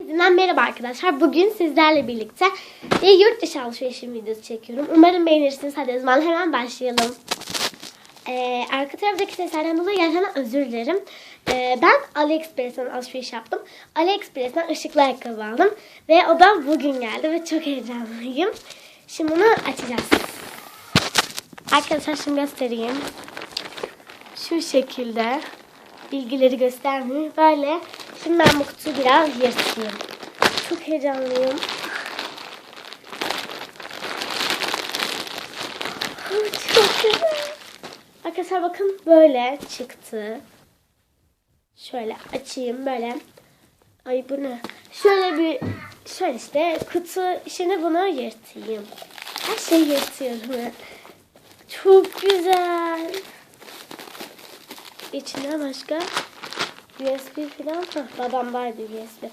Hepinizden merhaba arkadaşlar. Bugün sizlerle birlikte bir yurt dışı alışverişim videosu çekiyorum. Umarım beğenirsiniz. Hadi o zaman hemen başlayalım. Ee, arka taraftaki seslerden dolayı gerçekten özür dilerim. Ee, ben AliExpress'ten alışveriş yaptım. AliExpress'ten ışıklı ayakkabı aldım. Ve o da bugün geldi ve çok heyecanlıyım. Şimdi bunu açacağız. Arkadaşlar şimdi göstereyim. Şu şekilde bilgileri göstermiyor. Böyle. Şimdi ben bu kutuyu biraz yırtayım. Çok heyecanlıyım. Çok güzel. Arkadaşlar bakın böyle çıktı. Şöyle açayım böyle. Ay bu ne? Şöyle bir şöyle işte kutu şimdi bunu yırtayım. Her şeyi yırtıyorum. Çok güzel. İçinde başka USB falan. Hah, babam vardı USB.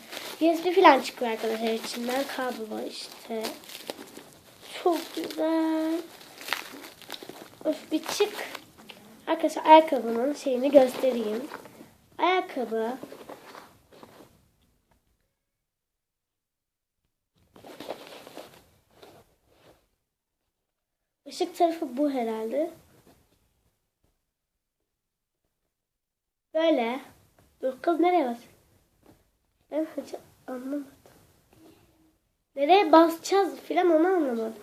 USB falan çıkıyor arkadaşlar içinden. Kablo var işte. Çok güzel. Öf bir çık. Arkadaşlar ayakkabının şeyini göstereyim. Ayakkabı. Işık tarafı bu herhalde. Böyle. Dur kız nereye bas? Ben hiç anlamadım. Nereye basacağız filan onu anlamadım.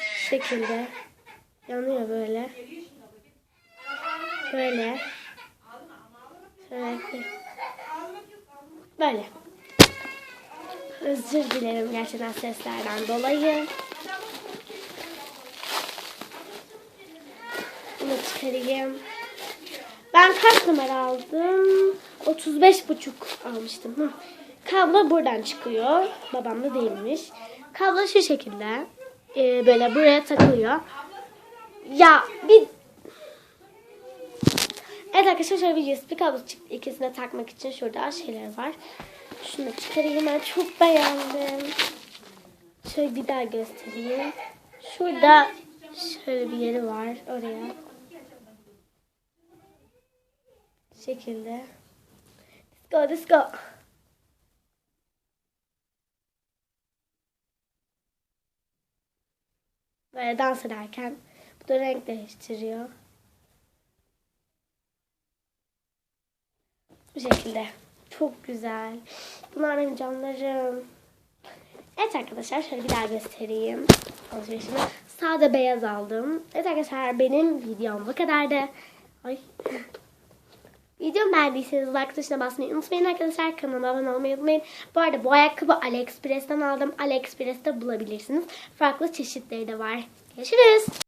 Şu şekilde. Yanıyor böyle. Böyle. Şöyle. Böyle. Özür dilerim gerçekten seslerden dolayı. Bunu çıkarayım. Ben kaç numara aldım? 35 buçuk almıştım. Hı. Kablo buradan çıkıyor. Babam da değilmiş. Kablo şu şekilde. Ee, böyle buraya takılıyor. Ya bir... Evet arkadaşlar şöyle bir USB kablo çıktı. İkisine takmak için şurada şeyler var. Şunu da çıkarayım ben çok beğendim. Şöyle bir daha göstereyim. Şurada şöyle bir yeri var oraya. Bu şekilde. Let's go. Böyle dans ederken bu da renk değiştiriyor. Bu şekilde. Çok güzel. Bunlar benim canlarım. Evet arkadaşlar şöyle bir daha göstereyim. Alışverişimi. Sade beyaz aldım. Evet arkadaşlar benim videom bu kadardı. Ay. Videomu beğendiyseniz like tuşuna basmayı unutmayın arkadaşlar. Kanalıma abone olmayı unutmayın. Bu arada bu ayakkabı AliExpress'ten aldım. AliExpress'te bulabilirsiniz. Farklı çeşitleri de var. Görüşürüz.